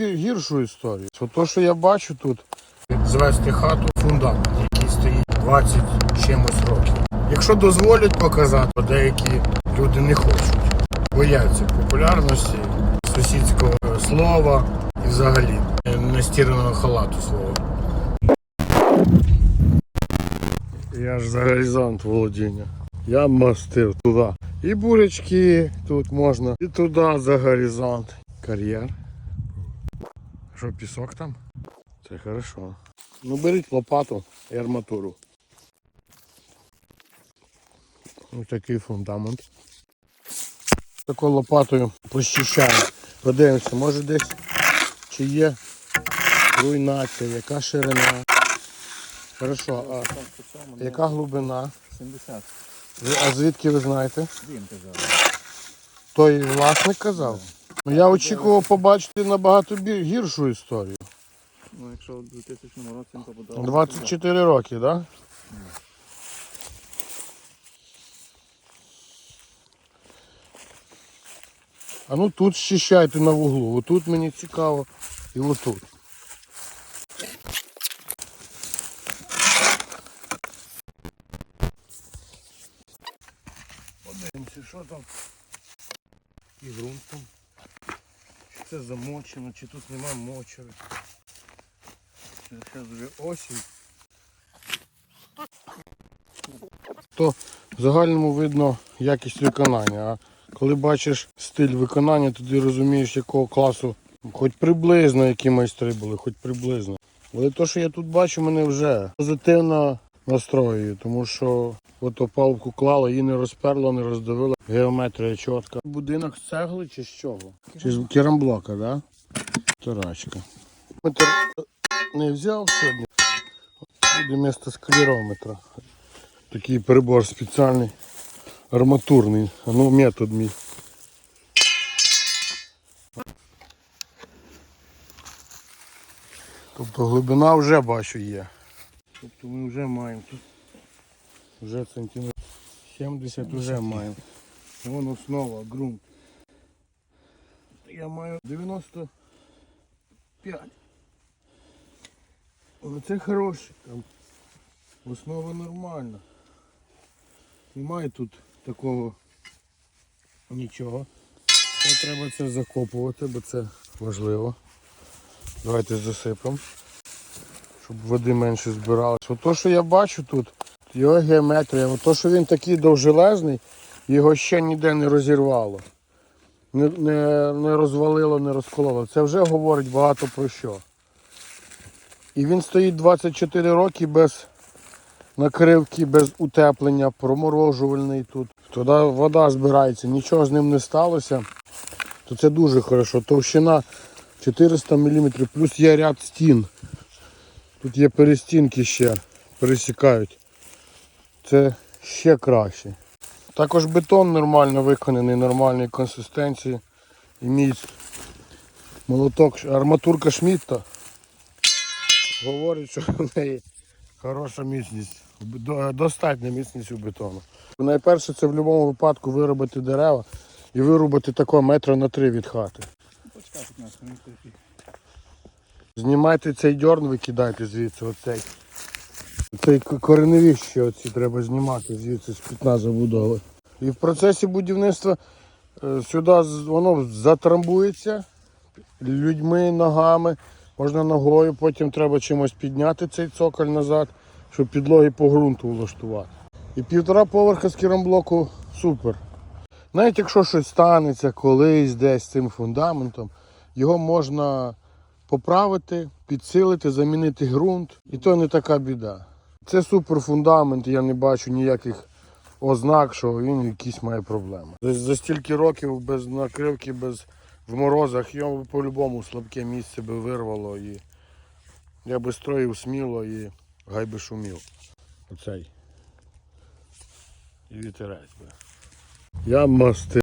гіршу історію. То, що я бачу тут, звести хату фундамент, який стоїть 20 чимось років. Якщо дозволять показати, то деякі люди не хочуть. Бояться популярності, сусідського слова і взагалі нестіраного халату свого. Я ж за горизонт володіння. Я мастив туди. І бурячки тут можна, і туди за горизонт. Кар'єр. Що, пісок там? Це хорошо. Ну беріть лопату і арматуру. Ось такий фундамент. Такою лопатою прочищаємо. Подивимося, може десь чи є руйнація, яка ширина. Хорошо, а яка глибина? 70. А звідки ви знаєте? Він казав. Той власник казав. Ну я очікував побачити набагато гіршу історію. Ну, якщо в 2000 році він побудував. 24 роки, так? Да? А ну тут щищайте на вуглу. Отут мені цікаво. І отут. Подивимося, що там. І ґрунт це замочено, чи тут нема мочери. Зараз вже осінь. То в загальному видно якість виконання. А коли бачиш стиль виконання, тоді розумієш, якого класу, хоч приблизно які майстри були, хоч приблизно. Але то, що я тут бачу, мене вже позитивно настроює, тому що от опалку клало, її не розперло, не роздавило. Геометрія чітка. Будинок з цегли чи з чого? Чи з керамблока? Да? Тарачка. Метр не взяв сьогодні. Буде місто склерометра. Такий прибор спеціальний, арматурний. Ну метод мій. Тобто глибина вже бачу є. Тобто ми вже маємо тут. Вже сантиметр 70 вже маємо. Вон основа, ґрунт. Я маю 95. Ну це хороше. Там основа нормальна. Немає тут такого нічого. Це треба це закопувати, бо це важливо. Давайте засипемо, щоб води менше збиралось. Ото, що я бачу тут, його геометрія, ото, що він такий довжелезний, його ще ніде не розірвало. Не, не, не розвалило, не розкололо. Це вже говорить багато про що. І він стоїть 24 роки без накривки, без утеплення, проморожувальний тут. Туди вода збирається, нічого з ним не сталося. То це дуже хорошо. Товщина 400 мм, плюс є ряд стін. Тут є перестінки ще, пересікають. Це ще краще. Також бетон нормально виконаний, нормальної консистенції. І міць. Молоток, арматурка Шмітта. Говорить, що в неї хороша міцність, достатня міцність у бетону. Найперше це в будь-якому випадку виробити дерева і вирубати такого метра на три від хати. Почекай 15 минут. такий. Знімайте цей дьорн, викидайте звідси оцей. Цей к- кореневі ще оці треба знімати звідси з пітна забудови. І в процесі будівництва е, сюди воно затрамбується людьми, ногами, можна ногою, потім треба чимось підняти цей цоколь назад, щоб підлоги по ґрунту влаштувати. І півтора поверха з керамблоку супер. Навіть якщо щось станеться колись десь цим фундаментом, його можна поправити, підсилити, замінити ґрунт, і то не така біда. Це супер фундамент, я не бачу ніяких ознак, що він якісь має проблеми. За, стільки років без накривки, без в морозах, йому по-любому слабке місце би вирвало і я би строїв сміло і гай би шумів. Оцей. І вітерець би. Я мастив.